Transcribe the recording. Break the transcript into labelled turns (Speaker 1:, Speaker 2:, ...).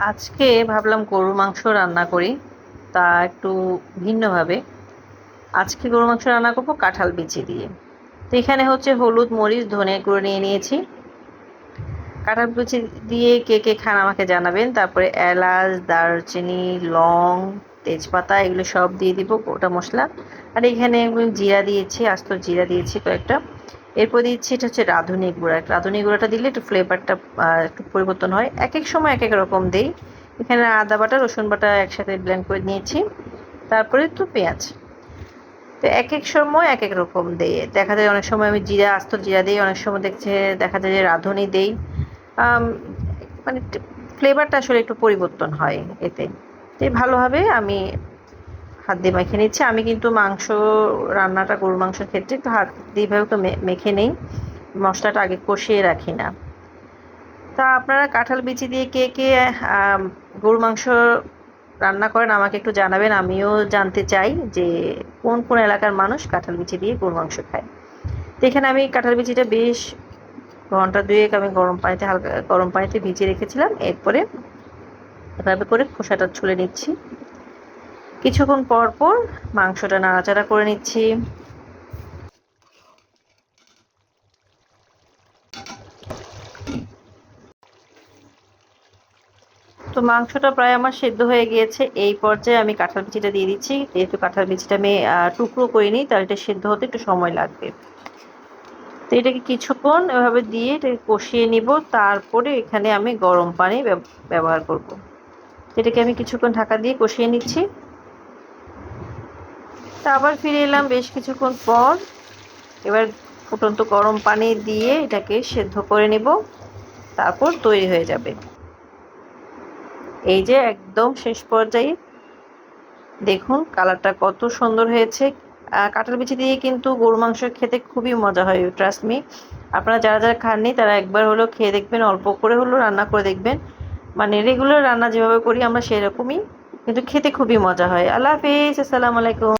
Speaker 1: আজকে ভাবলাম গরুর মাংস রান্না করি। তা একটু ভিন্নভাবে। আজকে গরুর মাংস রান্না করব কাঁঠাল বিচি দিয়ে। তো এখানে হচ্ছে হলুদ, মরিচ, ধনে গুঁড়ো নিয়ে নিয়েছি। কাঁঠাল বিচি দিয়ে কে কে খান আমাকে জানাবেন। তারপরে এলাচ, দারচিনি, লং, তেজপাতা এগুলো সব দিয়ে দিব গোটা মশলা। আর এখানে জিরা দিয়েছি, আস্ত জিরা দিয়েছি কয়েকটা। এরপর দিচ্ছি, এটা হচ্ছে রাঁধুনি গুঁড়া। রাঁধুনি গুঁড়াটা দিলে একটু ফ্লেভারটা একটু পরিবর্তন হয়। এক এক সময় এক এক রকম দেই। এখানে আদা বাটা, রসুন বাটা একসাথে ব্লেন্ড করে নিয়েছি। তারপরে তো পেঁয়াজ। তো এক এক সময় এক এক রকম দেই। দেখা যায় অনেক সময় আমি জিরা, আস্ত জিরা দিই। অনেক সময় দেখছে, দেখা যায় যে রাঁধুনি দেই। মানে ফ্লেভারটা আসলে একটু পরিবর্তন হয় এতে। তো ভালোভাবে আমি হাত দিয়ে মেখে নিচ্ছি। আমি কিন্তু মাংস রান্নাটা গরুর মাংসের ক্ষেত্রে একটু হাত দিয়ে এভাবে একটু মেখে নেই। মশলাটা আগে কষিয়ে রাখি না। তা আপনারা কাঁঠাল বিচি দিয়ে কে কে গরুর মাংস রান্না করেন আমাকে একটু জানাবেন। আমিও জানতে চাই যে কোন কোন এলাকার মানুষ কাঁঠাল বিচি দিয়ে গরুর মাংস খায়। তো এখানে আমি কাঁঠাল বিচিটা বেশ ঘণ্টা দুয়েক আমি গরম পানিতে হালকা, গরম পানিতে ভিজিয়ে রেখেছিলাম। এরপরে এভাবে করে খোসাটা ছুলে নিচ্ছি। কিছুক্ষণ পর পর মাংসটা নাড়াচাড়া করে নিচ্ছি। তো মাংসটা প্রায় আমার সেদ্ধ হয়ে গিয়েছে। এই পর্যায়ে আমি কাঁঠাল বিচিটা দিয়ে দিচ্ছি। যেহেতু কাঁঠাল বিচিটা আমি টুকরো করিনি তাহলে এটা সেদ্ধ হতে একটু সময় লাগবে। তো এটাকে কিছুক্ষণ এভাবে দিয়ে এটাকে কষিয়ে নিব। তারপরে এখানে আমি গরম পানি ব্যবহার করব। এটাকে আমি কিছুক্ষণ ঢাকা দিয়ে কষিয়ে নিচ্ছি। তা আবার ফিরে এলাম বেশ কিছুক্ষণ পর। এবার ফুটন্ত গরম পানি দিয়ে এটাকে সেদ্ধ করে নেব, তারপর তৈরি হয়ে যাবে। এই যে একদম শেষ পর্যায়ে। দেখুন, কালারটা কত সুন্দর হয়েছে। কাঁঠাল বিচি দিয়ে কিন্তু গরু মাংস খেতে খুবই মজা হয় ট্রাস্ট মি আপনারা যারা যারা খাননি, তারা একবার হলেও খেয়ে দেখবেন, অল্প করে হলেও রান্না করে দেখবেন। মানে রেগুলার রান্না যেভাবে করি আমরা সেরকমই, কিন্তু খেতে খুবই মজা হয়। আল্লাহ হাফিজ, আসসালামু আলাইকুম।